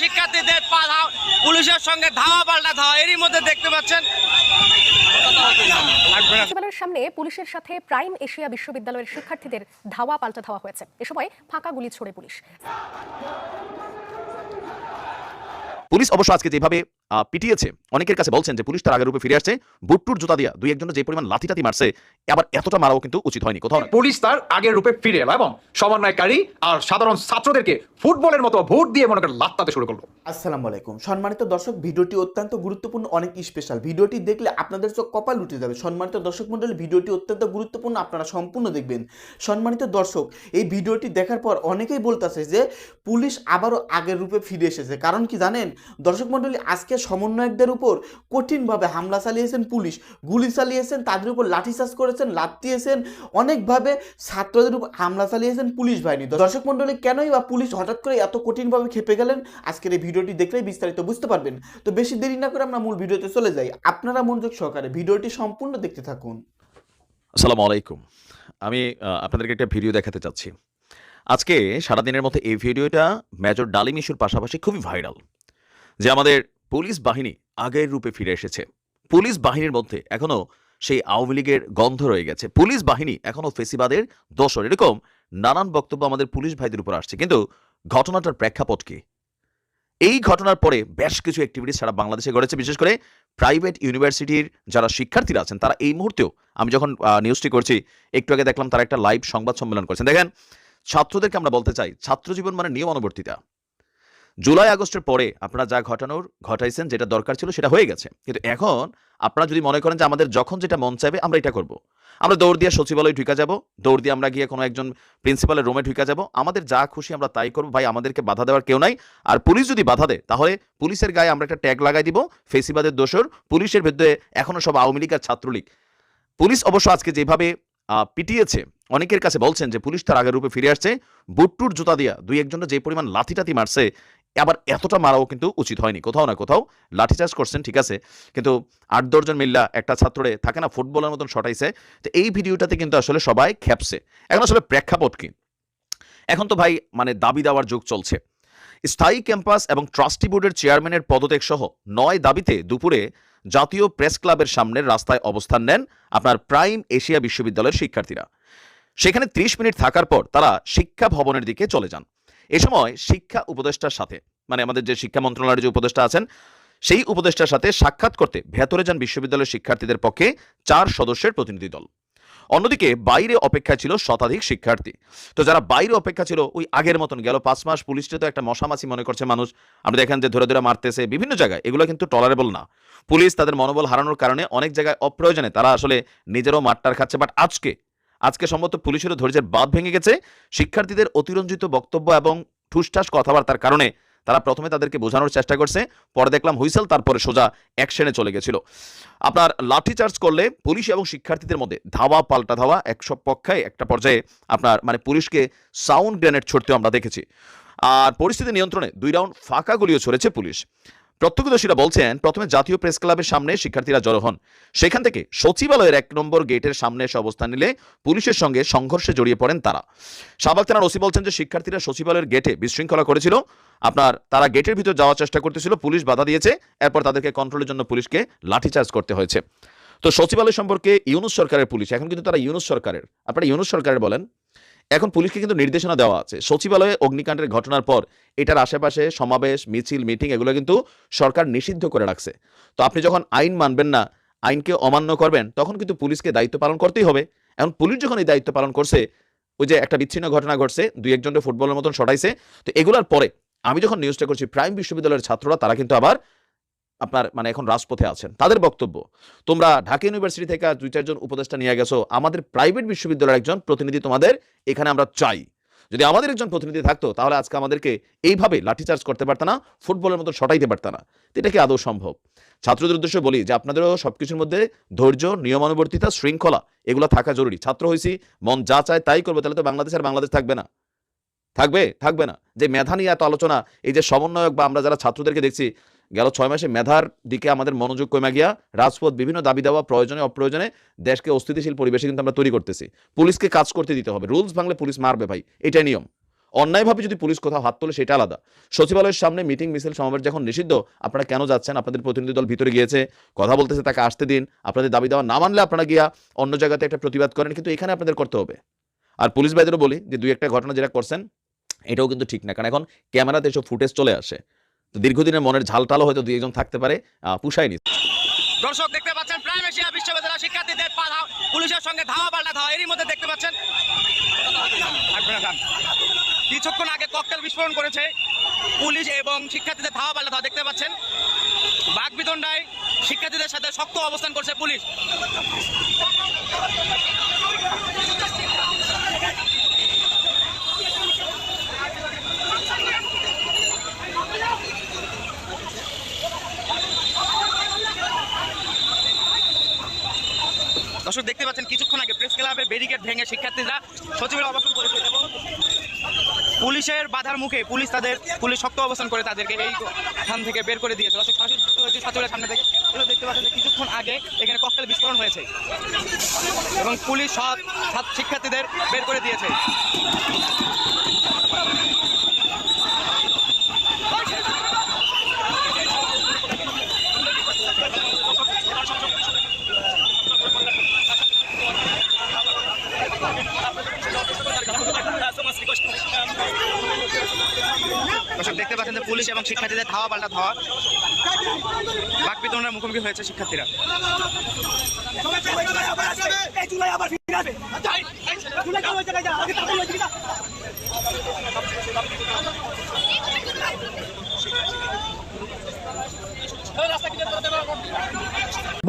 শিক্ষার্থীদের পা ধা- পুলিশের সঙ্গে ধাওয়া পাল্টা ধাওয়া এরই মধ্যে দেখতে পাচ্ছেন। সচিবালয়ের সামনে পুলিশের সাথে প্রাইম এশিয়া বিশ্ববিদ্যালয়ের শিক্ষার্থীদের ধাওয়া পাল্টা ধাওয়া হয়েছে। এ সময় ফাঁকা গুলি ছোড়ে পুলিশ। পুলিশ অবশ্য আজকে যেভাবে পিটিয়েছে। অনেকের কাছে বলছেন যে পুলিশ তার আগের রূপে ফিরে আসছে। বুট্টুর জুতা দিয়া দুই একজন যে পরিমাণ লাঠিটাতি মারছে আবার এতটা মারাও কিন্তু উচিত হয়নি কোথাও পুলিশ তার আগের রূপে ফিরে এলো এবং সমন্বয়কারী আর সাধারণ ছাত্রদেরকে ফুটবলের মতো ভোট দিয়ে মনে করেন লাত্তাতে শুরু করল। আসসালামু আলাইকুম। সম্মানিত দর্শক ভিডিওটি অত্যন্ত গুরুত্বপূর্ণ অনেক স্পেশাল ভিডিওটি দেখলে আপনাদের চোখ কপাল উঠে যাবে। সম্মানিত দর্শক মণ্ডলী ভিডিওটি অত্যন্ত গুরুত্বপূর্ণ আপনারা সম্পূর্ণ দেখবেন। সম্মানিত দর্শক এই ভিডিওটি দেখার পর অনেকেই বলতেছে যে পুলিশ আবারও আগের রূপে ফিরে এসেছে। কারণ কি জানেন? দর্শক মন্ডলী আজকে সমন্বয়কদের উপর কঠিনভাবে হামলা চালিয়েছেন পুলিশ। গুলি চালিয়েছেন, তাদের উপর লাঠিচার্জ করেছেন লাথ দিয়েছেন অনেকভাবে ছাত্রদের উপর হামলা চালিয়েছেন পুলিশ বাহিনী। দর্শক মণ্ডলী, কেনই বা পুলিশ হঠাৎ করে এত কঠিনভাবে খেপে গেলেন? আজকের এই ভিডিওটি দেখলেই বিস্তারিত বুঝতে পারবেন। তো বেশি দেরি না করে আমরা মূল ভিডিওতে চলে যাই। আপনারা মনোযোগ সহকারে ভিডিওটি সম্পূর্ণ দেখতে থাকুন। আসসালামু আলাইকুম। আমি আপনাদেরকে একটা ভিডিও দেখাতে চাচ্ছি। আজকে সারাদিনের মধ্যে এই ভিডিওটা মেজর ডালিম ইস্যুর পাশাপাশি খুবই ভাইরাল। যে আমাদের পুলিশ বাহিনী আগের রূপে ফিরে এসেছে। পুলিশ বাহিনীর মধ্যে এখনও সেই আওয়ামী লীগের গন্ধ রয়ে গেছে। পুলিশ বাহিনী এখনও ফেসিবাদের দোষর। এরকম নানান বক্তব্য আমাদের পুলিশ ভাইদের উপর আসছে। কিন্তু ঘটনাটার প্রেক্ষাপট কি? এই ঘটনার পরে বেশ কিছু অ্যাক্টিভিটি সারা বাংলাদেশে গড়েছে। বিশেষ করে প্রাইভেট ইউনিভার্সিটির যারা শিক্ষার্থীরা আছেন, তারা এই মুহূর্তেও আমি যখন নিউজটি করছি, একটু আগে দেখলাম তারা একটা লাইভ সংবাদ সম্মেলন করছেন। দেখেন, ছাত্রদেরকে আমরা বলতে চাই ছাত্র জীবন মানে নিয়ম অনুবর্তিতা জুলাই আগস্টের পরে আপনারা যা ঘটানোর, ঘটাইছেন, যেটা দরকার ছিল সেটা হয়ে গেছে। কিন্তু এখন আপনারা যদি মনে করেন যে আমাদের যখন যেটা মন চাইবে আমরা এটা করব। আমরা দৌড় দিয়ে সচিবালয়ে ঢুকে যাব, দৌড় দিয়ে আমরা গিয়ে কোনো একজন প্রিন্সিপালের রুমে ঢুকে যাব, আমাদের যা খুশি আমরা তাই করব, ভাই আমাদেরকে বাধা দেওয়ার কেউ নাই। আর পুলিশ যদি বাধা দেয়, তাহলে পুলিশের গায়ে আমরা একটা ট্যাগ লাগাই দিব, ফেসিবাদের দোষর পুলিশের ভেতরে এখনও সব আওয়ামী লীগ আর ছাত্রলীগ। পুলিশ অবশ্য আজকে যেভাবে পিটিয়েছে, অনেকের কাছে বলছেন যে পুলিশ তার আগের রূপে ফিরে আসছে, বুট্টুর জুতা দিয়া দুই একজনের যে পরিমাণ লাঠিটাতি মারছে আবার এতটা মারাও কিন্তু উচিত হয়নি। কোথাও না কোথাও লাঠিচার্জ করছেন, ঠিক আছে? কিন্তু আট দশজন মিল্লা একটা ছাত্ররে থাকে না, ফুটবলের মতন শটাইছে। তো এই ভিডিওটাতে কিন্তু আসলে সবাই খেপছে। এখন আসলে প্রেক্ষাপট কি? এখন তো ভাই মানে দাবি দেওয়ার যুগ চলছে। স্থায়ী ক্যাম্পাস এবং ট্রাস্টি বোর্ডের চেয়ারম্যানের পদত্যাগ সহ নয় দাবিতে দুপুরে জাতীয় প্রেস ক্লাবের সামনের রাস্তায় অবস্থান নেন আপনার প্রাইম এশিয়া বিশ্ববিদ্যালয়ের শিক্ষার্থীরা। সেখানে ত্রিশ মিনিট থাকার পর তারা শিক্ষা ভবনের দিকে চলে যান। এ সময় শিক্ষা উপদেষ্টার সাথে মানে আমাদের যে শিক্ষা মন্ত্রণালয়ের যে উপদেষ্টা আছেন, সেই উপদেষ্টার সাথে সাক্ষাৎ করতে ভেতরে যান বিশ্ববিদ্যালয়ের শিক্ষার্থীদের পক্ষে চার সদস্যের প্রতিনিধি দল। অন্যদিকে বাইরে অপেক্ষায় ছিল শতাধিক শিক্ষার্থী। তো যারা বাইরে অপেক্ষা ছিল, ওই আগের মতন গেল পাঁচ মাস পুলিশটা তো একটা মশামাছি মনে করছে মানুষ। আপনি দেখেন যে ধরে ধরে মারতেছে বিভিন্ন জায়গায়, এগুলো কিন্তু টলারেবল না। পুলিশ তাদের মনোবল হারানোর কারণে অনেক জায়গায় অপ্রয়োজনে তারা আসলে নিজেরও মারটার খাচ্ছে। বাট আজকে আজকে সম্ভবত পুলিশেরও ধৈর্যের বাদ ভেঙে গেছে। শিক্ষার্থীদের অতিরঞ্জিত বক্তব্য এবং ঠুসঠাস কথাবার্তার কারণে তারা প্রথমে তাদেরকে বোঝানোর চেষ্টা করছে, পরে দেখলাম হুইসেল, তারপরে সোজা অ্যাকশনে চলে গেছিল। আপনার লাঠিচার্জ করলে পুলিশ এবং শিক্ষার্থীদের মধ্যে ধাওয়া, পাল্টা ধাওয়া একশো পক্ষে একটা পর্যায়ে আপনার মানে পুলিশকে সাউন্ড গ্রেনেড ছড়তেও আমরা দেখেছি। আর পরিস্থিতি নিয়ন্ত্রণে দুই রাউন্ড ফাঁকা গুলিও ছড়েছে পুলিশ। প্রত্যক্ষদর্শীরা বলছেন, প্রথমে জাতীয় প্রেস ক্লাবের সামনে শিক্ষার্থীরা জড়ো হন। সেখান থেকে সচিবালয়ের এক নম্বর গেটের সামনে এসে অবস্থান নিলে পুলিশের সঙ্গে সংঘর্ষে জড়িয়ে পড়েন তারা। শাহবাগ থানার ওসি বলছেন যে, শিক্ষার্থীরা সচিবালয়ের গেটে বিশৃঙ্খলা করেছিল। আপনার, তারা গেটের ভিতর যাওয়ার চেষ্টা করতেছিল, পুলিশ বাধা দিয়েছে। এরপর তাদেরকে কন্ট্রোলের জন্য পুলিশকে লাঠিচার্জ করতে হয়েছে। তো সচিবালয় সম্পর্কে ইউনুস সরকারের পুলিশ, এখন কিন্তু তারা ইউনুস সরকারের। আপনারা ইউনুস সরকারের বলেন। এখন পুলিশকে কিন্তু নির্দেশনা দেওয়া আছে। সচিবালয়ে অগ্নিকাণ্ডের ঘটনার পর এটার আশেপাশে সমাবেশ, মিছিল, মিটিং এগুলো কিন্তু সরকার নিষিদ্ধ করে রাখছে। তো আপনি যখন আইন মানবেন না, আইনকে অমান্য করবেন, তখন কিন্তু পুলিশকে দায়িত্ব পালন করতেই হবে। এখন পুলিশ যখন এই দায়িত্ব পালন করছে, ওই যে একটা বিচ্ছিন্ন ঘটনা ঘটছে, দুই একজনকে ফুটবলের মতন সটাইছে তো এগুলোর পরে আমি যখন নিউজটা করছি, প্রাইম বিশ্ববিদ্যালয়ের ছাত্ররা, তারা কিন্তু আবার আপনার মানে এখন রাজপথে আছেন। তাদের বক্তব্য, তোমরা ঢাকা ইউনিভার্সিটি থেকে দুই, চারজন উপদেষ্টা নিয়ে গেছো, আমাদের প্রাইভেট বিশ্ববিদ্যালয়ের একজন প্রতিনিধি তোমাদের এখানে আমরা চাই। যদি আমাদের একজন প্রতিনিধি থাকতো, তাহলে আজকে আমাদেরকে এইভাবে লাঠিচার্জ করতে পারত না, ফুটবলের মতো সটাইতে পারত না। এটা কি আদৌ সম্ভব? ছাত্রদের উদ্দেশ্যে বলি যে, আপনাদেরও সবকিছুর মধ্যে ধৈর্য, নিয়মানুবর্তিতা, শৃঙ্খলা, এগুলো থাকা জরুরি। ছাত্র হয়েছি মন যা চায় তাই করব, তাহলে তো বাংলাদেশ আর বাংলাদেশ থাকবে না। থাকবে? থাকবে না। যে, মেধা নিয়ে এত আলোচনা, এই যে সমন্বয়ক বা আমরা যারা ছাত্রদেরকে দেখছি গেল ছয় মাসে মেধার দিকে আমাদের মনোযোগ কমে গিয়া রাজপথ বিভিন্ন দাবি দেওয়া, প্রয়োজনে, অপ্রয়োজনে দেশকে অস্থিতিশীল পরিবেশে কিন্তু আমরা তৈরি করতেছি। পুলিশকে কাজ করতে দিতে হবে। রুলস ভাঙলে পুলিশ মারবে ভাই, এটাই নিয়ম। অন্যায়ভাবে যদি পুলিশ কোথাও হাত তোলে, সেটা আলাদা। সচিবালয়ের সামনে মিটিং, মিছিল, সমাবেশ যখন নিষিদ্ধ, আপনারা কেন যাচ্ছেন? আপনাদের প্রতিনিধি দল ভিতরে গিয়েছে, কথা বলতেছে, তাকে আসতে দিন। আপনাদের দাবি দেওয়া না মানলে আপনারা গিয়া অন্য জায়গাতে একটা প্রতিবাদ করেন, কিন্তু এখানে আপনাদের করতে হবে। আর পুলিশ ভাইদেরও বলি যে, দুই একটা ঘটনা যেটা করছেন, এটাও কিন্তু ঠিক না। কারণ এখন ক্যামেরাতে এসব ফুটেজ চলে আসে। তো দীর্ঘদিনের মনের ঝালটালও হয়তো দুই একজন থাকতে পারে পুষায়নি। দর্শক দেখতে পাচ্ছেন, প্রাইম এশিয়া বিশ্ববিদ্যালয় শিক্ষার্থীদের পুলিশের সঙ্গে ধাওয়া পাল্টা ধাওয়া, এরই মধ্যে দেখতে পাচ্ছেন। কিছুক্ষণ আগে ককটেল বিস্ফোরণ করেছে পুলিশ এবং শিক্ষার্থীদের ধাওয়া পাল্টা ধাওয়া দেখতে পাচ্ছেন। বাগবিদণ্ডায় শিক্ষার্থীদের সাথে শক্ত অবস্থান করছে পুলিশ দর্শক দেখতে পাচ্ছেন কিছুক্ষণ আগে প্রেস ক্লাবের ব্যারিকেড ভেঙে শিক্ষার্থীরা সচিবের অবস্থান এবং পুলিশের বাধার মুখে পুলিশ তাদের, পুলিশ শক্ত অবস্থান করে তাদেরকে এই স্থান থেকে বের করে দিয়েছে। সচিবের সামনে থেকে এগুলো দেখতে পাচ্ছেন কিছুক্ষণ আগে এখানে ককটেল বিস্ফোরণ হয়েছে এবং পুলিশ সব শিক্ষার্থীদের বের করে দিয়েছে। দর্শক দেখতে পাচ্ছেন যে পুলিশ এবং শিক্ষার্থীদের ধাওয়া পাল্টা ধাওয়া। বাকবিতরণের মুখোমুখি হয়েছে শিক্ষার্থীরা।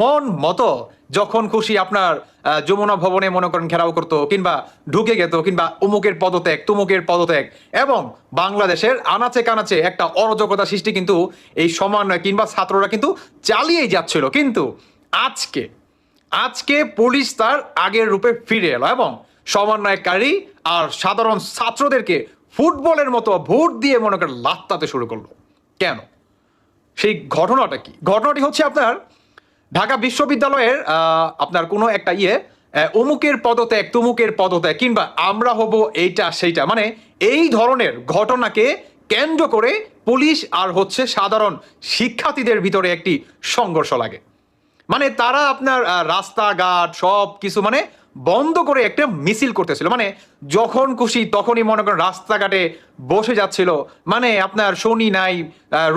মন মতো যখন খুশি আপনার যমুনা ভবনে মনে করেন ঘেরাও করতো, কিংবা ঢুকে যেত কিংবা অমুকের পদত্যাগ, তুমুকের পদত্যাগ, এবং বাংলাদেশের আনাচে কানাচে একটা অরাজকতা সৃষ্টি কিন্তু এই সমন্বয় কিংবা ছাত্ররা কিন্তু চালিয়েই যাচ্ছিল। কিন্তু আজকে আজকে পুলিশ তার আগের রূপে ফিরে এলো এবং সমন্বয়কারী আর সাধারণ ছাত্রদেরকে ফুটবলের মতো ভোট দিয়ে মনে করেন লাত্তাতে শুরু করল। কেন? সেই ঘটনাটা কি? ঘটনাটি হচ্ছে আপনার ঢাকা বিশ্ববিদ্যালয়ের আপনার কোনো একটা ইয়ে অমুকের পদত্যাগ, তুমুকের পদত্যাগ, কিংবা আমরা হব এইটা, সেইটা মানে এই ধরনের ঘটনাকে কেন্দ্র করে পুলিশ আর হচ্ছে সাধারণ শিক্ষার্থীদের ভিতরে একটি সংঘর্ষ লাগে। মানে তারা আপনার রাস্তাঘাট, সব কিছু মানে বন্ধ করে একটা মিছিল করতেছিল। মানে যখন খুশি তখনই মনে করেন রাস্তাঘাটে বসে যাচ্ছিল। মানে আপনার শনি নাই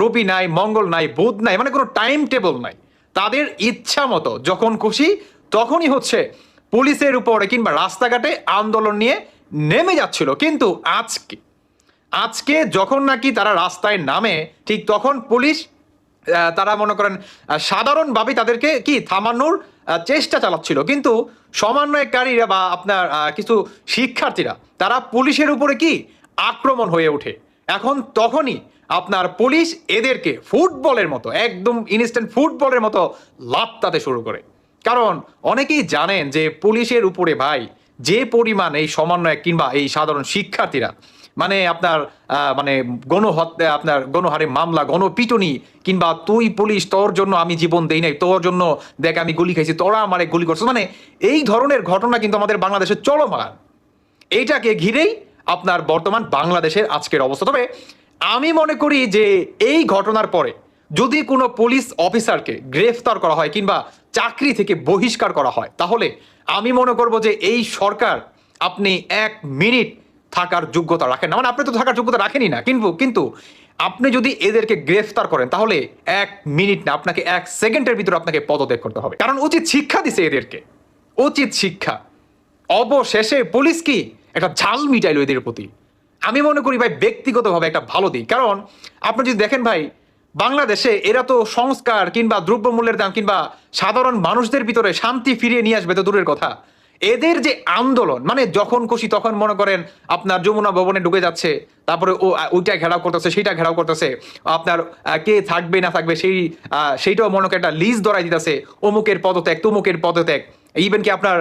রবি নাই, মঙ্গল নাই, বুধ নাই মানে কোনো টাইম টেবল নাই। তাদের ইচ্ছা মতো যখন খুশি তখনই হচ্ছে পুলিশের উপরে কিংবা রাস্তাঘাটে আন্দোলন নিয়ে নেমে যাচ্ছিল। কিন্তু আজকে আজকে যখন নাকি তারা রাস্তায় নামে ঠিক তখন পুলিশ তারা মনে করেন আহ, সাধারণভাবেই তাদেরকে কি থামানোর চেষ্টা চালাচ্ছিল। কিন্তু সমন্বয়কারীরা বা আপনার কিছু শিক্ষার্থীরা তারা পুলিশের উপরে কি আক্রমণ হয়ে ওঠে। এখন তখনই আপনার পুলিশ এদেরকে ফুটবলের মতো, একদম ইনস্ট্যান্ট ফুটবলের মতো লাত্তাতে শুরু করে। কারণ অনেকেই জানেন যে পুলিশের উপরে ভাই যে পরিমাণ এই সমন্বয় কিংবা এই সাধারণ শিক্ষার্থীরা মানে আপনার মানে গণহত্যা আপনার গণহারে মামলা, গণপিটুনি কিংবা তুই পুলিশ, তোর জন্য আমি জীবন দেই নাই, তোর জন্য দেখ আমি গুলি খাইছি, তোরা আমারে গুলি করছ মানে এই ধরনের ঘটনা কিন্তু আমাদের বাংলাদেশে চলমান। এইটাকে ঘিরেই আপনার বর্তমান বাংলাদেশের আজকের অবস্থা। তবে আমি মনে করি যে এই ঘটনার পরে যদি কোনো পুলিশ অফিসারকে গ্রেফতার করা হয় কিংবা চাকরি থেকে বহিষ্কার করা হয়, তাহলে আমি মনে করব যে এই সরকার আপনি এক মিনিট থাকার যোগ্যতা রাখেন না। মানে আপনি তো থাকার যোগ্যতা রাখেনই না, কিন্তু কিন্তু আপনি যদি এদেরকে গ্রেফতার করেন, তাহলে এক মিনিট না, আপনাকে এক সেকেন্ডের ভিতরে আপনাকে পদত্যাগ করতে হবে। কারণ উচিত শিক্ষা দিছে এদেরকে। উচিত শিক্ষা। অবশেষে পুলিশ কি? একটা ঝাল মিটাইল এদের প্রতি। আমি মনে করি ভাই, ব্যক্তিগতভাবে একটা ভালো দিক। কারণ আপনি যদি দেখেন ভাই, বাংলাদেশে এরা তো সংস্কার কিংবা দ্রব্যমূল্যের দাম কিংবা সাধারণ মানুষদের ভিতরে শান্তি ফিরিয়ে নিয়ে আসবে তো দূরের কথা। এদের যে আন্দোলন মানে যখন খুশি তখন মনে করেন আপনার যমুনা ভবনে ঢুকে যাচ্ছে, তারপরে ও ওইটা ঘেরাও করতেছে, সেইটা ঘেরাও করতেছে, আপনার কে থাকবে না থাকবে সেই সেইটাও মনে একটা লিজ ধরাই দিতেছে, অমুকের পদত্যাগ, তুমুকের পদত্যাগ। ইভেন কি আপনার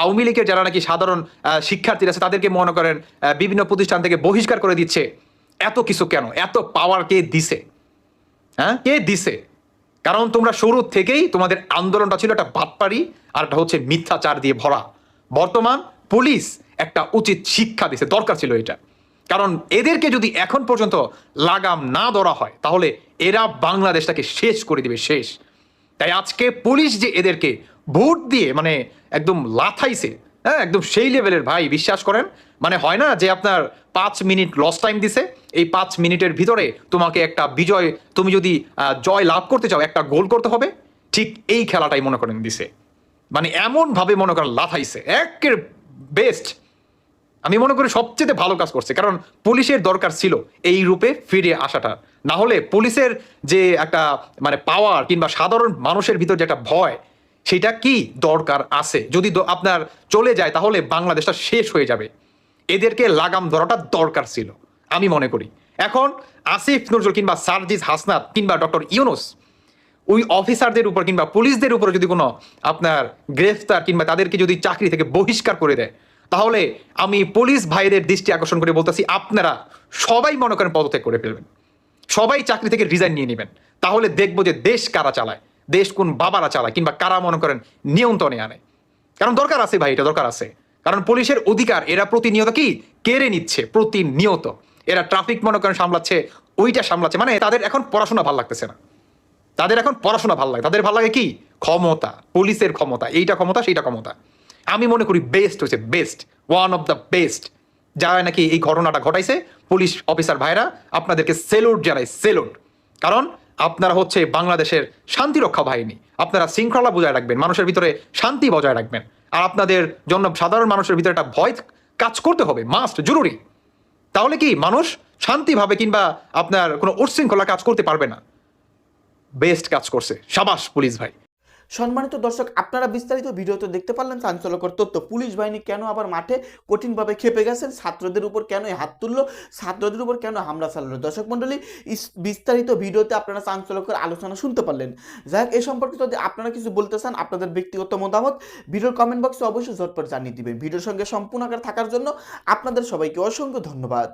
আওয়ামী লীগের যারা নাকি সাধারণ শিক্ষার্থীরা আছে, তাদেরকে মনে করেন বিভিন্ন প্রতিষ্ঠান থেকে বহিষ্কার করে দিচ্ছে। এত কিছু কেন? এত পাওয়ার কে দিছে? হ্যাঁ? কে দিছে? কারণ তোমরা শুরু থেকেই তোমাদের আন্দোলনটা ছিল একটা বাটপারি আর একটা হচ্ছে মিথ্যাচার দিয়ে ভরা। বর্তমান পুলিশ একটা উচিত শিক্ষা দিছে, দরকার ছিল এটা। কারণ এদেরকে যদি এখন পর্যন্ত লাগাম না ধরা হয়, তাহলে এরা বাংলাদেশটাকে শেষ করে দিবে, শেষ। তাই আজকে পুলিশ যে এদেরকে ভোট দিয়ে মানে একদম লাথাইছে হ্যাঁ একদম সেই লেভেলের ভাই, বিশ্বাস করেন? মানে হয় না যে আপনার পাঁচ মিনিট লস টাইম দিছে, এই পাঁচ মিনিটের ভিতরে তোমাকে একটা বিজয়, তুমি যদি জয় লাভ করতে চাও, একটা গোল করতে হবে, ঠিক এই খেলাটাই মনে করেন দিছে। মানে এমনভাবে মনে করেন লাথাইছে, একের বেস্ট আমি মনে করি সবচেয়ে ভালো কাজ করছে, কারণ পুলিশের দরকার ছিল এই রূপে ফিরে আসাটা। না হলে পুলিশের যে একটা মানে পাওয়ার কিংবা সাধারণ মানুষের ভিতর যে একটা ভয় সেটা কি দরকার আছে? যদি আপনার চলে যায়, তাহলে বাংলাদেশটা শেষ হয়ে যাবে। এদেরকে লাগাম ধরাটা দরকার ছিল, আমি মনে করি। এখন আসিফ নজরুল কিংবা সার্জিস হাসনাত কিংবা ডক্টর ইউনুস, ওই অফিসারদের উপর কিংবা পুলিশদের উপর যদি কোনো আপনার গ্রেফতার কিংবা তাদেরকে যদি চাকরি থেকে বহিষ্কার করে দেয়, তাহলে আমি পুলিশ ভাইদের দৃষ্টি আকর্ষণ করে বলতেছি, আপনারা সবাই মনে করেন পদত্যাগ করে ফেলবেন। সবাই চাকরি থেকে রিজাইন নিয়ে নেবেন। তাহলে দেখব যে দেশ কারা চালায়। দেশ কোন বাবারা চালায় কিংবা কারা মনে করেন নিয়ন্ত্রণে আনে। কারণ দরকার আছে ভাই, এটা দরকার আছে। কারণ পুলিশের অধিকার, এরা প্রতিনিয়ত কি? কেড়ে নিচ্ছে, প্রতিনিয়ত। এরা ট্রাফিক মনে করেন সামলাচ্ছে, ওইটা সামলাচ্ছে। মানে তাদের এখন পড়াশোনা ভালো লাগতেছে না। তাদের এখন পড়াশোনা ভালো লাগে। তাদের ভালো লাগে কি? ক্ষমতা, পুলিশের ক্ষমতা। এইটা ক্ষমতা, সেইটা ক্ষমতা। আমি মনে করি বেস্ট হয়েছে best one of the best যারা নাকি এই ঘটনাটা ঘটাইছে, পুলিশ অফিসার ভাইরা, আপনাদেরকে সেলুট জানাই সেলুট কারণ আপনারা হচ্ছে বাংলাদেশের শান্তি রক্ষা বাহিনী। আপনারা শৃঙ্খলা বজায় রাখবেন, মানুষের ভিতরে শান্তি বজায় রাখবেন। আর আপনাদের জন্য সাধারণ মানুষের ভিতরে একটা ভয় কাজ করতে হবে মাস্ট জরুরি। তাহলে কি মানুষ শান্তিভাবে কিংবা আপনার কোনো উশৃঙ্খলা কাজ করতে পারবে না? বেস্ট কাজ করছে, সাবাস পুলিশ ভাই। সম্মানিত দর্শক, আপনারা বিস্তারিত ভিডিওতে দেখতে পারলেন চাঞ্চল্যকর তথ্য। পুলিশ বাহিনী কেন আবার মাঠে কঠিনভাবে খেপে গেছেন? ছাত্রদের উপর কেন হাত তুললো? ছাত্রদের উপর কেন হামলা চালালো? দর্শক মণ্ডলী বিস্তারিত ভিডিওতে আপনারা চাঞ্চল্যকর আলোচনা শুনতে পারলেন। যাই হোক এ সম্পর্কে যদি আপনারা কিছু বলতে চান, আপনাদের ব্যক্তিগত মতামত ভিডিওর কমেন্ট বক্সে অবশ্যই ঝটপট জানিয়ে দিবেন। ভিডিওর সঙ্গে সম্পূর্ণ আকার থাকার জন্য আপনাদের সবাইকে অসংখ্য ধন্যবাদ।